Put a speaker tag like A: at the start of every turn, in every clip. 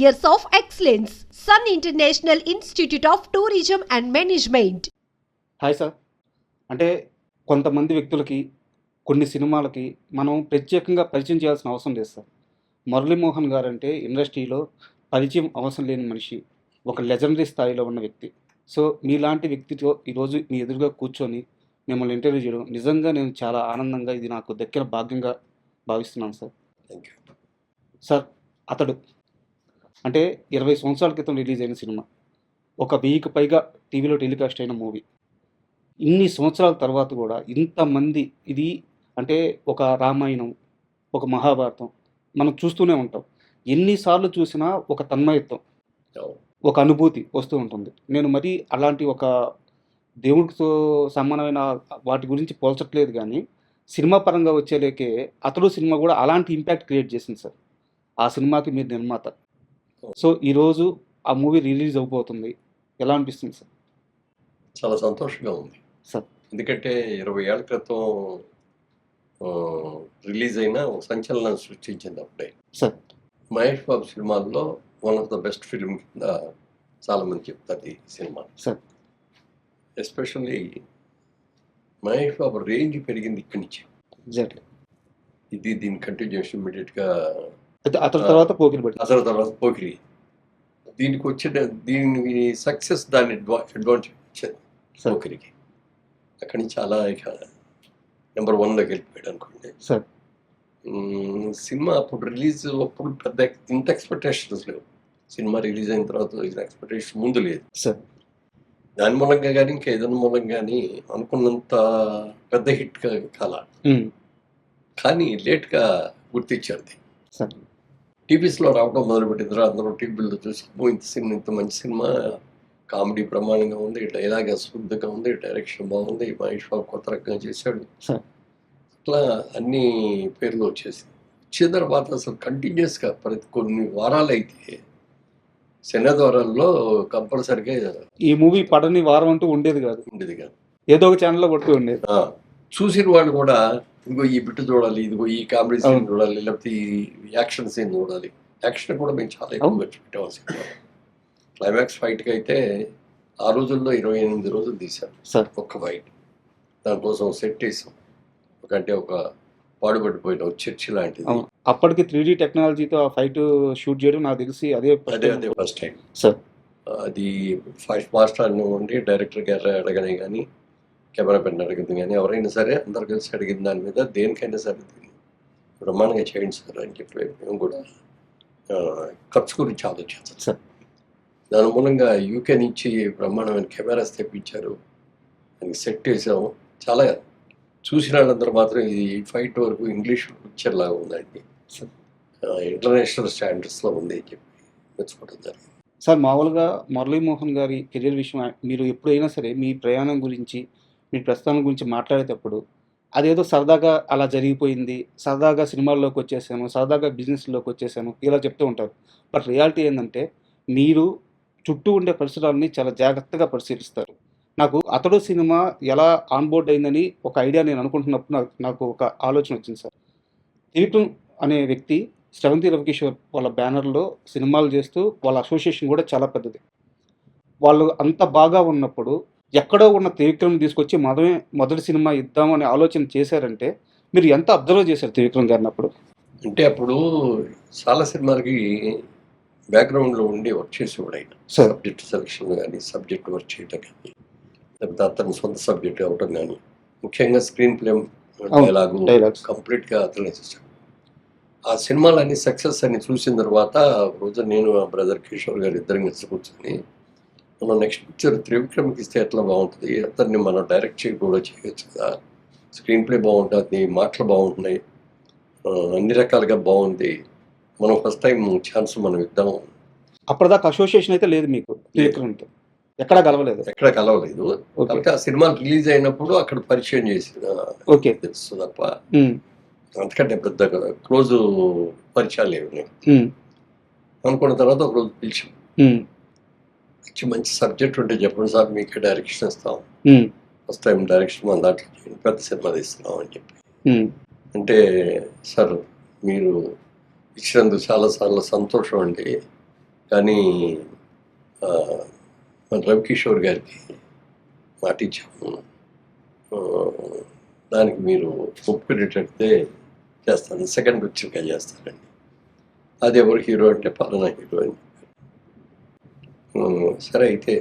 A: years of excellence. Sun International Institute of Tourism and Management.
B: Hi sir అంటే కొంతమంది వ్యక్తులకి కొన్ని సినిమాలకి మనం ప్రత్యేకంగా పరిచయం చేయాల్సిన అవసరం లేదు సార్ మురళీమోహన్ గారు అంటే ఇండస్ట్రీలో పరిచయం అవసరం లేని మనిషి ఒక లెజెండరీ స్థాయిలో ఉన్న వ్యక్తి సో మీలాంటి వ్యక్తితో ఈరోజు మీ ఎదురుగా కూర్చొని మిమ్మల్ని ఇంటర్వ్యూ చేయడం నిజంగా నేను చాలా ఆనందంగా ఇది నాకు దక్కిన భాగ్యంగా భావిస్తున్నాను సార్
C: థ్యాంక్ యూ
B: సార్ అతడు అంటే ఇరవై సంవత్సరాల క్రితం రిలీజ్ అయిన సినిమా. ఒక వెయ్యికి పైగా టీవీలో టెలికాస్ట్ అయిన మూవీ. ఇన్ని సంవత్సరాల తర్వాత కూడా ఇంతమంది ఇది అంటే ఒక రామాయణం ఒక మహాభారతం మనం చూస్తూనే ఉంటాం. ఎన్నిసార్లు చూసినా ఒక తన్మయత్వం ఒక అనుభూతి వస్తూ ఉంటుంది. నేను మరి అలాంటి ఒక దేవుడితో సమానమైన వాటి గురించి పోల్చట్లేదు కానీ సినిమా పరంగా వచ్చేలేకే అతడు సినిమా కూడా అలాంటి ఇంపాక్ట్ క్రియేట్ చేసింది సార్. ఆ సినిమాకి మీరు నిర్మాత. సో ఈరోజు ఆ మూవీ రిలీజ్ అవబోతుంది. ఎలా అనిపిస్తుంది సార్?
C: చాలా సంతోషంగా ఉంది.
B: సార్.
C: ఎందుకంటే ఇరవై ఏళ్ళ క్రితం రిలీజ్ అయిన ఒక సంచలనం సృష్టించింది అప్పుడే
B: సార్.
C: మహేష్ బాబు సినిమాల్లో one of the best film కింద చాలా మంది చెప్తారు ఈ cinema.
B: Sir.
C: Especially Mahesh Babu range పెరిగింది ఇక్కడి నుంచి.
B: ఎగ్జాక్ట్లీ.
C: ఇది దీని కంటిన్యూషన్ ఇమీడియట్గా
B: అతని తర్వాత పోకిరి పడి
C: అసలు తర్వాత పోకిరి. దీనికి వచ్చిన దీని సక్సెస్ దాని అడ్వాంటేజ్ వచ్చింది
B: సార్.
C: పోకిరికి. అక్కడి నుంచి అలా ఇక నెంబర్ వన్లోకి వెళ్ళిపోయాడు అనుకోండి.
B: సార్.
C: సినిమా అప్పుడు రిలీజ్ అప్పుడు పెద్ద ఇంత ఎక్స్పెక్టేషన్స్ లేవు. సినిమా రిలీజ్ అయిన తర్వాత ఎక్స్పెక్టేషన్ ముందు లేదు.
B: సార్.
C: దాని మూలంగా కానీ ఇంకా ఏదైనా మూలంగా కానీ అనుకున్నంత పెద్ద హిట్ కాల. కానీ లేట్గా గుర్తించారు దీన్ని. టీవీస్లో రావడం మొదలుపెట్టిన తర్వాత అందరూ టీవీలో చూసి "ఓ, ఇంత సినిమా ఇంత మంచి సినిమా కామెడీ ప్రమాణంగా ఉంది డైలాగ్ అశుద్ధంగా ఉంది డైరెక్షన్ బాగుంది మహేష్ బాబు కొత్త రకంగా చేశాడు. అట్లా అన్ని పేర్లు వచ్చేసి వచ్చిన తర్వాత అసలు కంటిన్యూస్గా ప్రతి కొన్ని వారాలు అయితే శనివారాల్లో కంపల్సరిగా
B: ఈ మూవీ పడని వారం అంటూ ఉండేది కాదు.
C: ఉండేది కాదు.
B: ఏదో ఒక ఛానల్లో కొడుతూ ఉండేది.
C: చూసిన వాళ్ళు కూడా ఇదిగో ఈ బిట్టు చూడాలి ఇదిగో ఈ కామెడీ సీన్. చూడాలి లేకపోతే ఈ యాక్షన్ సీన్ చూడాలి. యాక్షన్ కూడా మేము చాలా ఎక్కువ ఖర్చు పెట్టాం ఆ సినిమా క్లైమాక్స్ ఫైట్కి అయితే ఆ రోజుల్లో ఇరవై ఎనిమిది రోజులు తీశాం.
B: సార్.
C: ఒక్క ఫైట్ దానికోసం సెట్ వేసాం ఒక అంటే ఒక పాడుపడిపోయిన చర్చి లాంటిది.
B: అప్పటికి త్రీ డీ టెక్నాలజీతో ఆ ఫైట్ షూట్ చేయడం నాకు తెలిసి అదే
C: అదే అదే ఫస్ట్ టైం
B: సార్.
C: అది ఫస్ట్ మాస్టర్ ఉండి డైరెక్టర్ గారు అడగనే కానీ కెమెరా పెన్ అడిగింది కానీ ఎవరైనా సరే అందరు కలిసి అడిగిన దాని మీద దేనికైనా సరే దీన్ని బ్రహ్మాండంగా చేయండి సార్ అని చెప్పి మేము కూడా ఖర్చు గురించి ఆలోచించాం.
B: సార్.
C: దాని మూలంగా యూకే నుంచి బ్రహ్మాండమైన కెమెరాస్ తెప్పించారు. దానికి సెట్ వేసాము చాలా చూసిన వాళ్ళందరూ మాత్రం ఇది ఫైట్ వరకు ఇంగ్లీష్ పిక్చర్ లాగా ఉందండి. ఇంటర్నేషనల్ స్టాండర్డ్స్లో ఉంది అని చెప్పి మెచ్చుకోవడం జరిగింది.
B: సార్ మామూలుగా మురళీమోహన్ గారి కెరీర్ విషయం మీరు ఎప్పుడైనా సరే మీ ప్రయాణం గురించి మీ ప్రస్థానం గురించి మాట్లాడేటప్పుడు అదేదో సరదాగా అలా జరిగిపోయింది సరదాగా సినిమాల్లోకి వచ్చేసాను సరదాగా బిజినెస్లోకి వచ్చేసాను ఇలా చెప్తూ ఉంటారు. బట్ రియాలిటీ ఏంటంటే మీరు చుట్టూ ఉండే పరిసరాలని చాలా జాగ్రత్తగా పరిశీలిస్తారు. నాకు అతడు సినిమా ఎలా ఆన్బోర్డ్ అయిందని ఒక ఐడియా నేను అనుకుంటున్నప్పుడు నాకు నాకు ఒక ఆలోచన వచ్చింది సార్. త్రివిక్రమ్ అనే వ్యక్తి శ్రవంతి రవికిషోర్ వాళ్ళ బ్యానర్లో సినిమాలు చేస్తూ వాళ్ళ అసోసియేషన్ కూడా చాలా పెద్దది. వాళ్ళు అంత బాగా ఉన్నప్పుడు ఎక్కడో ఉన్న త్రివిక్రమ్ తీసుకొచ్చి మొదమే మొదటి సినిమా ఇద్దామనే ఆలోచన చేశారంటే మీరు ఎంత అబ్జర్వ్ చేశారు త్రివిక్రమ్ గారిని అప్పుడు?
C: అంటే అప్పుడు చాలా సినిమాలకి బ్యాక్గ్రౌండ్లో ఉండి వర్క్ చేసేవాడు ఆయన. సబ్జెక్ట్ సెలక్షన్ కానీ సబ్జెక్ట్ వర్క్ చేయటం కానీ లేకపోతే అతని సొంత సబ్జెక్ట్ అవ్వటం కానీ ముఖ్యంగా స్క్రీన్ ప్లే డైలాగు కంప్లీట్గా అతనే చేశాడు. ఆ సినిమాలన్నీ సక్సెస్ అని చూసిన తర్వాత రోజు నేను బ్రదర్ కిషోర్ గారు ఇద్దరం కలిసి కూర్చొని మనం నెక్స్ట్ పిక్చర్ త్రివిక్రమ్కి ఇస్తే ఎట్లా బాగుంటుంది? అతన్ని మనం డైరెక్ట్ చేయ కూడా చేయొచ్చు కదా. స్క్రీన్ ప్లే బాగుంటుంది మాటలు బాగుంటున్నాయి. అన్ని రకాలుగా బాగుంది. మనం ఫస్ట్ టైం ఛాన్స్ మనం ఇద్దాం.
B: అప్పటిదాకా అసోసియేషన్ అయితే లేదు మీకు త్రివిక్రమ్తో. ఎక్కడా కలవలేదు.
C: ఎక్కడ కలవలేదు. కాబట్టి ఆ సినిమా రిలీజ్ అయినప్పుడు అక్కడ పరిచయం చేసిన
B: ఓకే.
C: తెలుసు తప్ప. అంతకంటే పెద్ద క్లోజ్ పరిచయాలు లేవు. అనుకున్న తర్వాత ఒక రోజు పిలిచాం.
B: ఉమ్,
C: మంచి మంచి సబ్జెక్ట్ ఉంటే చెప్పండి సార్ మీకు డైరెక్షన్ ఇస్తాం. ఫస్ట్ టైం డైరెక్షన్ మన దాంట్లో. పెద్ద సినిమా తీస్తున్నాం అని చెప్పి. అంటే సార్ మీరు ఇచ్చినందుకు చాలాసార్లు సంతోషం అండి. కానీ మన రవికిషోర్ గారికి మాట ఇచ్చాము. దానికి మీరు ఒప్పుకునేటట్టే చేస్తాను. సెకండ్ పిక్చర్గా చేస్తానండి అది ఎవరు హీరో అంటే పలానా హీరో అని సరే అయితే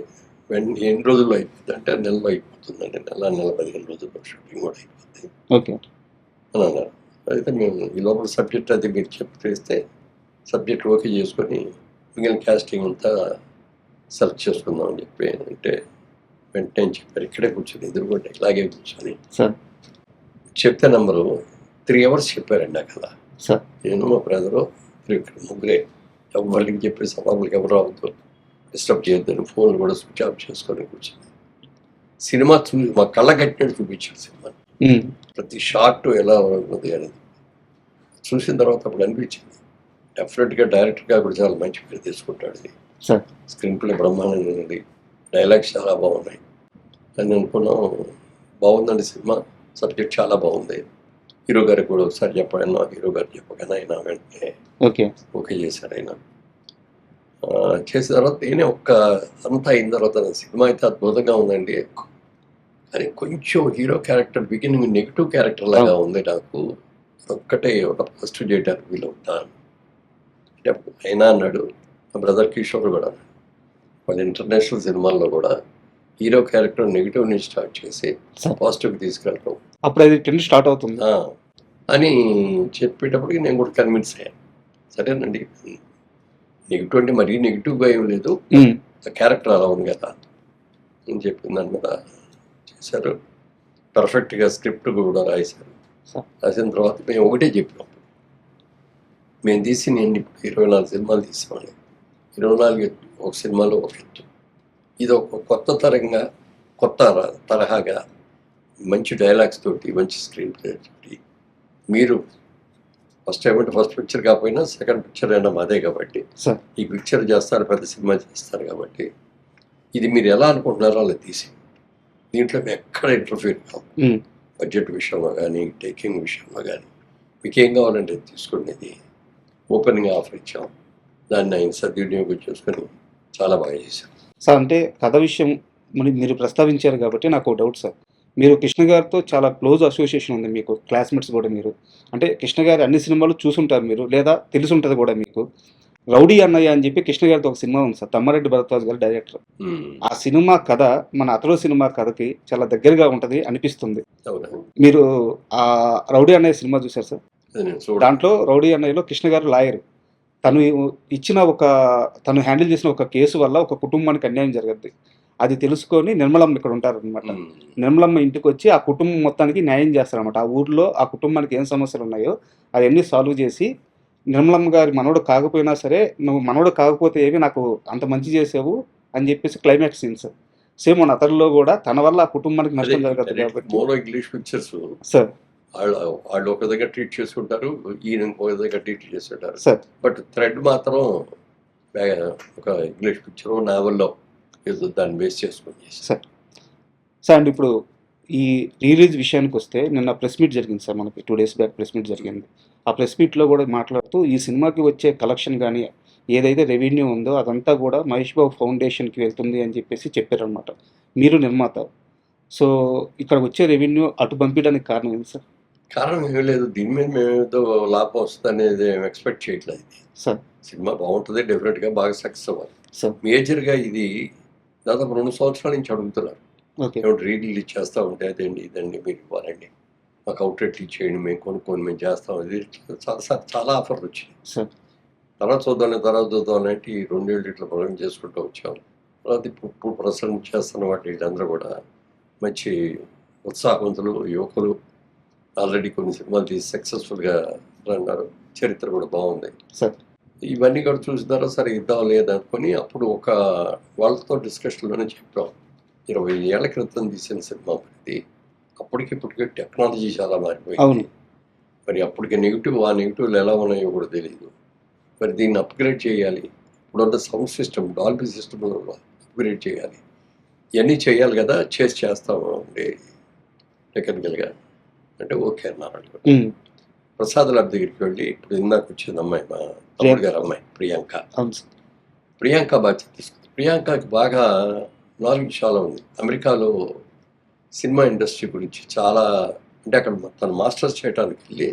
C: ఎన్ని రోజుల్లో అయిపోతుంది అంటే నెలలో అయిపోతుందండి. నెల నెల పదిహేను రోజుల్లో షూటింగ్ కూడా అయిపోతుంది
B: ఓకే.
C: అని అన్నారు. అయితే మేము ఈ లోపల సబ్జెక్ట్ అది మీరు చెప్పేస్తే సబ్జెక్ట్ ఓకే చేసుకొని మిగిలిన క్యాస్టింగ్ అంతా సెలెక్ట్ చేసుకుందాం అని చెప్పి అంటే వెంటనే చెప్పారు. ఇక్కడే కూర్చొని ఎదురుకుంటే ఇలాగే కూర్చొని.
B: సార్.
C: చెప్తే నంబరు త్రీ అవర్స్ చెప్పారండి ఆ కథ.
B: సార్.
C: నేను మా బ్రదరు త్రివిక్రమ్ ముగ్గురే. ఎవరికి చెప్పి సభలకు ఎవరు రావద్దు. డిస్టర్బ్ చేయొద్దని ఫోన్లు కూడా స్విచ్ ఆఫ్ చేసుకొని కూర్చొని సినిమా చూ మా కళ్ళ కట్టినట్టు చూపించారు సినిమా. ప్రతి షాట్ ఎలా ఉన్నది అనేది చూసిన తర్వాత అప్పుడు అనిపించింది. డెఫినెట్గా డైరెక్టర్గా కూడా చాలా మంచి పేరు తీసుకుంటాడు స్క్రీన్ ప్లే బ్రహ్మాండంగా ఉంది. డైలాగ్స్ చాలా బాగున్నాయి. అని అనుకున్నాం బాగుందండి సినిమా. సబ్జెక్ట్ చాలా బాగుంది. హీరో గారికి కూడా ఒకసారి చెప్పాను హీరో గారు చెప్పగానే ఆయన వెంటనే
B: ఓకే.
C: ఓకే ఆయన. ఆ, చేసిన తర్వాత నేనే ఒక్క అంతా అయిన తర్వాత నా సినిమా అయితే అద్భుతంగా ఉందండి. కానీ కొంచెం hero character beginning negative character లాగా ఉంది నాకు. ఒక్కటే ఒక ఫస్ట్ చేయడానికి వీలు అవుతాను. అంటే అయినా అన్నాడు మా బ్రదర్ కిషోర్ కూడా. వాళ్ళ ఇంటర్నేషనల్ సినిమాల్లో కూడా హీరో క్యారెక్టర్ నెగిటివ్ నుంచి స్టార్ట్ చేసి. పాజిటివ్ తీసుకెళ్ళటం.
B: అప్పుడు అది ట్రెండ్ స్టార్ట్ అవుతుంది.
C: అని చెప్పేటప్పటికి నేను కూడా కన్విన్స్ అయ్యాను సరేనండి నెగిటివ్ అంటే మరీ నెగిటివ్గా ఏం లేదు. క్యారెక్టర్ అలా ఉంది కదా అని చెప్పిన దాని మీద చేశారు. పర్ఫెక్ట్గా స్క్రిప్ట్ కూడా రాశారు. రాసిన తర్వాత మేము ఒకటే చెప్పాం మేము తీసి నేను ఇప్పుడు ఇరవై నాలుగు సినిమాలు తీసామండి ఇరవై నాలుగు ఒక సినిమాలో ఒక ఎత్తు. ఇది ఒక కొత్త తరంగా కొత్త తరహాగా మంచి డైలాగ్స్ తోటి మంచి స్క్రీన్ ప్లే తోటి మీరు ఫస్ట్ ఏమంటే ఫస్ట్ పిక్చర్ కాకపోయినా సెకండ్ పిక్చర్ అయినా మాదే కాబట్టి.
B: సార్.
C: ఈ పిక్చర్ చేస్తారు పెద్ద సినిమా చేస్తారు కాబట్టి. ఇది మీరు ఎలా అనుకుంటున్నారో అలా తీసి. దీంట్లో మేము ఎక్కడ ఇంటర్ఫీర్ కావు బడ్జెట్ విషయంలో కానీ టేకింగ్ విషయంలో కానీ. మీకు ఏం కావాలంటే ఇది ఓపెన్గా ఆఫర్ ఇచ్చాం. దాన్ని ఆయన సద్వినియోగం చేసుకొని చాలా బాగా చేశాం
B: సార్ అంటే కథ విషయం మరి మీరు ప్రస్తావించారు కాబట్టి నాకు డౌట్ సార్. మీరు కృష్ణ గారితో చాలా క్లోజ్ అసోసియేషన్ ఉంది మీకు క్లాస్మేట్స్ కూడా మీరు. అంటే కృష్ణ గారి అన్ని సినిమాలు చూసుంటారు మీరు లేదా తెలిసి ఉంటుంది కూడా మీకు. రౌడీ అన్నయ్య అని చెప్పి కృష్ణ గారితో ఒక సినిమా ఉంది సార్ తమ్మారెడ్డి భరద్వాజ్ గారు డైరెక్టర్. ఆ సినిమా కథ మన అతడు సినిమా కథకి చాలా దగ్గరగా ఉంటుంది అనిపిస్తుంది. మీరు ఆ రౌడీ అన్నయ్య సినిమా చూసారు సార్? దాంట్లో రౌడీ అన్నయ్యలో కృష్ణ గారు లాయర్. తను ఇచ్చిన ఒక తను హ్యాండిల్ చేసిన ఒక కేసు వల్ల ఒక కుటుంబానికి అన్యాయం జరగద్ది. అది తెలుసుకొని నిర్మలమ్మ ఇక్కడ ఉంటారు అనమాట నిర్మలమ్మ ఇంటికి వచ్చి ఆ కుటుంబం మొత్తానికి న్యాయం చేస్తారనమాట ఆ ఊర్లో ఆ కుటుంబానికి ఏం సమస్యలు ఉన్నాయో అవన్నీ సాల్వ్ చేసి నిర్మలమ్మ గారి మనవడు కాకపోయినా సరే నువ్వు మనవడు కాకపోతే ఏమి నాకు అంత మంచి చేసావు అని చెప్పేసి క్లైమాక్స్ సీన్స్ సేమ్ మన అతనిలో కూడా తన వల్ల ఆ కుటుంబానికి నష్టం జరగదు కాబట్టి.
C: English pictures
B: sir.
C: వాళ్ళు వాళ్ళు ఒక దగ్గర ట్రీట్ చేసుకుంటారు ఈయన ఇంకొక దగ్గర ట్రీట్ చేస్తుంటారు.
B: సార్.
C: బట్ థ్రెడ్ మాత్రం ఒక ఇంగ్లీష్ పిక్చర్ నావెల్లో ఏదో దాన్ని బేస్ చేసుకొని.
B: సార్ సార్ అండ్ ఇప్పుడు ఈ రిలీజ్ విషయానికి వస్తే నిన్న ప్రెస్ మీట్ జరిగింది సార్ మనకి two days back press meet జరిగింది. ఆ ప్రెస్ మీట్లో కూడా మాట్లాడుతూ ఈ సినిమాకి వచ్చే కలెక్షన్ కానీ ఏదైతే రెవెన్యూ ఉందో అదంతా కూడా మహేష్ బాబు ఫౌండేషన్కి వెళ్తుంది అని చెప్పేసి చెప్పారనమాట మీరు నిర్మాత. సో ఇక్కడ వచ్చే రెవెన్యూ అటు పంపించడానికి కారణం ఏంటి సార్?
C: కారణం ఏమీ లేదు. దీని మీద మేము ఏదో లాభం వస్తుంది అనేది ఎక్స్పెక్ట్ చేయట్లేదు.
B: సార్
C: సినిమా బాగుంటుంది డెఫినెట్గా బాగా సక్సెస్ అవ్వాలి.
B: సార్
C: మేజర్గా ఇది దాదాపు రెండు సంవత్సరాల నుంచి అడుగుతున్నారు. ఏమిటి రీ రిలీజ్ చేస్తూ ఉంటే అదండి ఇదండి మీరు ఇవ్వాలండి మాకు అవుట్లెట్ ఇచ్చేయండి మేము కొనుక్కొని మేము చేస్తాం. ఇది చాలా చాలా ఆఫర్లు వచ్చినాయి.
B: సార్.
C: తర్వాత చూద్దాం తర్వాత చూద్దాం అంటే ఈ రెండేళ్ళు ఇట్లా ప్రొగ్రామ్ చేసుకుంటూ వచ్చాం. తర్వాత ఇప్పుడు ప్రస్తుతం చేస్తున్న వాటి వీళ్ళందరూ కూడా మంచి ఉత్సాహవంతులు యువకులు. ఆల్రెడీ కొన్ని సినిమాలు తీసి సక్సెస్ఫుల్గా అన్నారు. చరిత్ర కూడా బాగుంది.
B: సార్.
C: ఇవన్నీ కూడా చూసిన తర్వాత సరే ఇద్దాం లేదనుకొని అప్పుడు ఒక వాళ్ళతో డిస్కషన్లోనే చెప్పాం. ఇరవై ఏళ్ళ క్రితం తీసిన సినిమా ఇది అప్పటికి ఇప్పటికి టెక్నాలజీ చాలా. మారిపోయింది. మరి అప్పటికి నెగిటివ్ ఆ నెగిటివ్లు ఎలా ఉన్నాయో కూడా తెలియదు మరి దీన్ని అప్గ్రేడ్ చేయాలి. ఇప్పుడున్న sound system Dolby system upgrade చేయాలి. ఇవన్నీ చేయాలి కదా చేసి చేస్తాము. టెక్నికల్గా. అంటే ఓకే అన్నారు ప్రసాద్ లాడ్ దగ్గరికి వెళ్ళి ఇప్పుడు ఇందాక వచ్చింది అమ్మాయి మా తమ్ముడు గారు అమ్మాయి ప్రియాంక. ప్రియాంక బాధ్యత తీసుకుంది. ప్రియాంకకి బాగా నాలెడ్జ్ చాలా ఉంది అమెరికాలో సినిమా ఇండస్ట్రీ గురించి చాలా అంటే అక్కడ తను మాస్టర్స్ చేయడానికి వెళ్ళి.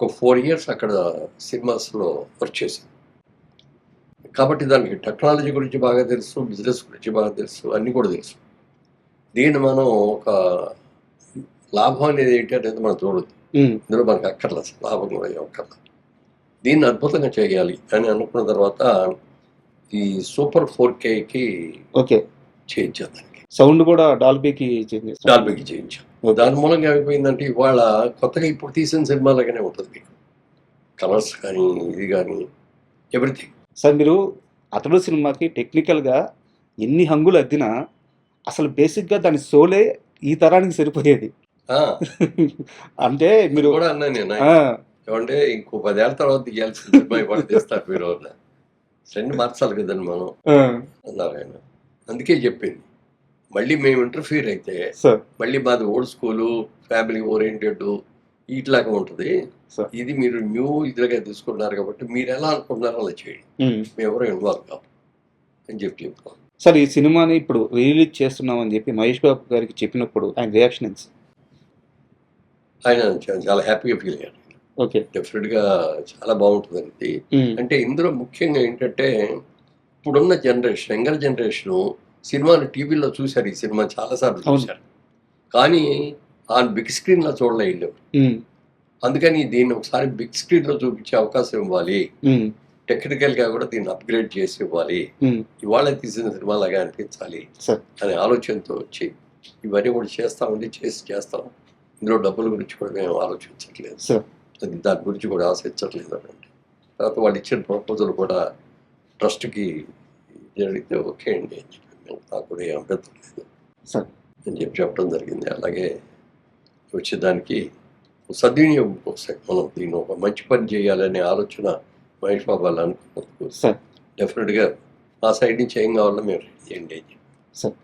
C: ఒక ఫోర్ ఇయర్స్ అక్కడ సినిమాస్లో వర్క్ చేసింది. కాబట్టి దానికి టెక్నాలజీ గురించి బాగా తెలుసు బిజినెస్ గురించి బాగా తెలుసు అన్నీ కూడా తెలుసు. దీన్ని మనం ఒక లాభం అనేది ఏంటి అనేది మనం చూడొద్దు.
B: ఉమ్,
C: ఇందులో మనకు అక్కర్లేదు. లాభం కూడా ఏం అక్కర్లేదు. దీన్ని అద్భుతంగా చేయాలి అని అనుకున్న తర్వాత ఈ సూపర్ ఫోర్ కేకి
B: ఓకే.
C: చేయించాం దానికి.
B: సౌండ్ కూడా డాల్బీకి చేంజ్
C: డాల్బీకి చేయించాం దాని మూలంగా ఏమైపోయిందంటే ఇవాళ కొత్తగా ఇప్పుడు తీసిన సినిమాలాగానే ఉంటుంది మీకు. కలర్స్ కానీ ఇది కానీ ఎవ్రీథింగ్.
B: సార్ మీరు అతడు సినిమాకి టెక్నికల్గా ఎన్ని హంగులు అద్దినా అసలు బేసిక్గా దాని సోలే ఈ తరానికి సరిపోయేది. అంటే మీరు
C: కూడా అన్నా నేను ఏమంటే ఇంకో పదేళ్ళ తర్వాత తీయాల్సిన సినిమా ఇవాళ తీస్తారు మీరు ట్రెండ్ మార్చాలి కదండి మనం. అన్నారు ఆయన అందుకే చెప్పింది. మళ్ళీ మేము ఇంటర్ఫీర్ అయితే మళ్ళీ మాది ఓల్డ్ స్కూలు ఫ్యామిలీ ఓరియంటెడ్ ఇట్లాగా ఉంటుంది. ఇది మీరు న్యూ ఇదిగా తీసుకున్నారు కాబట్టి మీరు ఎలా అనుకుంటున్నారో అలా చేయండి. మేము. ఎవరు ఇన్వాల్వ్ కావు అని చెప్పి చెప్పుకోవాలి.
B: సార్ ఈ సినిమాని ఇప్పుడు రిలీజ్ చేస్తున్నాం అని చెప్పి మహేష్ బాబు గారికి చెప్పినప్పుడు ఆయన రియాక్షన్?
C: ఆయన చాలా హ్యాపీగా ఫీల్ అయ్యారు.
B: ఓకే.
C: డెఫినెట్గా చాలా బాగుంటుంది అనేది
B: ఉమ్,
C: అంటే ఇందులో ముఖ్యంగా ఏంటంటే ఇప్పుడున్న జనరేషన్ యంగర్ జనరేషను సినిమాను టీవీలో చూశారు. ఈ సినిమా చాలాసార్లు. చూశారు. కానీ ఆ బిగ్ స్క్రీన్లో చూడలేదు అందుకని దీన్ని ఒకసారి బిగ్ స్క్రీన్లో చూపించే అవకాశం ఇవ్వాలి. టెక్నికల్గా కూడా దీన్ని అప్గ్రేడ్ చేసి ఇవ్వాలి. ఇవాళ తీసిన సినిమాలాగా అనిపించాలి
B: సార్.
C: అనే ఆలోచనతో వచ్చి ఇవన్నీ కూడా చేస్తామండి చేసి చేస్తాం. ఇందులో డబ్బుల గురించి కూడా మేము ఆలోచించట్లేదు.
B: సార్.
C: దాని గురించి కూడా ఆశించట్లేదు అని అంటే తర్వాత వాళ్ళు ఇచ్చిన ప్రపోజల్ కూడా ట్రస్ట్కి జరిగితే ఓకే అండి అని చెప్పి మేము నాకు కూడా ఏం అభ్యంతరం లేదు.
B: సార్.
C: అని చెప్పి చెప్పడం జరిగింది. అలాగే వచ్చేదానికి సద్వినియోగం కోసం మనం దీన్ని ఒక మంచి పని చేయాలనే ఆలోచన మహేష్ బాబు వాళ్ళు అనుకున్నందుకు
B: సార్
C: డెఫినెట్గా మా సైడ్ నుంచి ఏం కావాలో మేము రెడీ చేయండి అని చెప్పి.
B: సార్